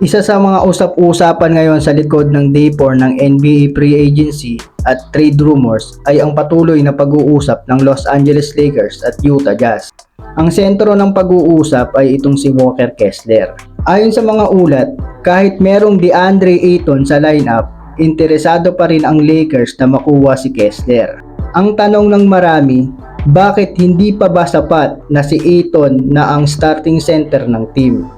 Isa sa mga usap-usapan ngayon sa likod ng Day 4 ng NBA Free Agency at trade rumors ay ang patuloy na pag-uusap ng Los Angeles Lakers at Utah Jazz. Ang sentro ng pag-uusap ay itong si Walker Kessler. Ayon sa mga ulat, kahit merong DeAndre Ayton sa lineup, interesado pa rin ang Lakers na makuha si Kessler. Ang tanong ng marami, bakit hindi pa ba sapat na si Ayton na ang starting center ng team?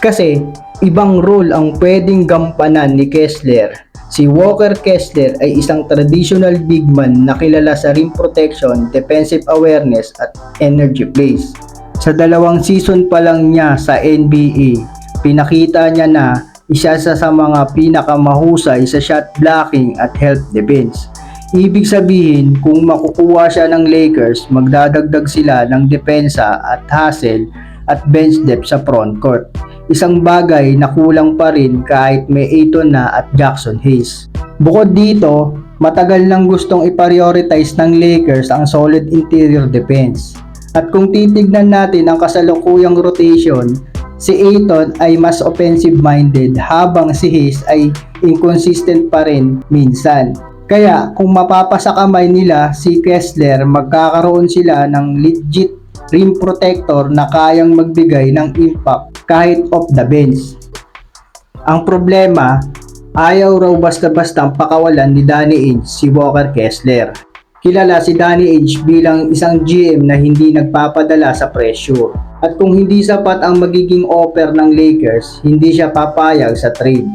Kasi ibang role ang pwedeng gampanan ni Kessler. Si Walker Kessler ay isang traditional big man na kilala sa rim protection, defensive awareness at energy plays. Sa dalawang season pa lang niya sa NBA, pinakita niya na isa sa, sa mga pinakamahusay sa shot blocking at help defense. Ibig sabihin, kung makukuha siya ng Lakers, magdadagdag sila ng depensa at hustle at bench depth sa front court. Isang bagay na kulang pa rin kahit may Aiton na at Jackson Hayes. Bukod dito, matagal nang gustong i-prioritize ng Lakers ang solid interior defense. At kung titignan natin ang kasalukuyang rotation, si Aiton ay mas offensive minded habang si Hayes ay inconsistent pa rin minsan. Kaya kung mapapasa kamay nila si Kessler, magkakaroon sila ng legit rim protector na kayang magbigay ng impact kahit off the bench. Ang problema, ayaw raw basta-bastang pakawalan ni Danny Ainge si Walker Kessler. Kilala si Danny Ainge bilang isang GM na hindi nagpapadala sa pressure. At kung hindi sapat ang magiging offer ng Lakers, hindi siya papayag sa trade.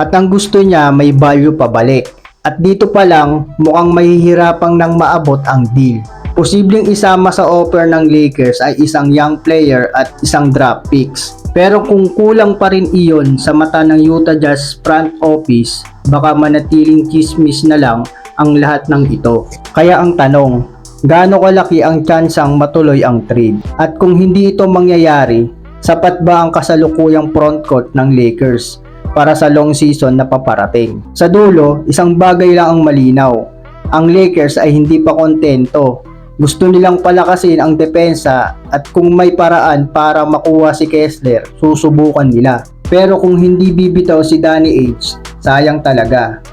At ang gusto niya may value pabalik. At dito pa lang, mukhang mahihirapang nang maabot ang deal. Posibleng isama sa offer ng Lakers ay isang young player at isang draft picks. Pero kung kulang pa rin iyon sa mata ng Utah Jazz front office, baka manatiling chismis na lang ang lahat ng ito. Kaya ang tanong, gaano kalaki ang tsansang matuloy ang trade? At kung hindi ito mangyayari, sapat ba ang kasalukuyang frontcourt ng Lakers para sa long season na paparating? Sa dulo, isang bagay lang ang malinaw. Ang Lakers ay hindi pa kontento gusto nilang palakasin ang depensa at kung may paraan para makuha si Kessler, susubukan nila. Pero kung hindi bibitaw si Danny H, sayang talaga.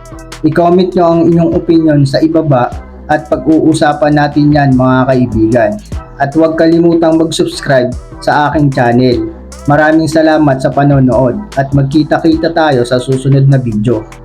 I-comment nyo ang inyong opinion sa ibaba at pag-uusapan natin yan mga kaibigan. At huwag kalimutang mag-subscribe sa aking channel. Maraming salamat sa panonood at magkita-kita tayo sa susunod na video.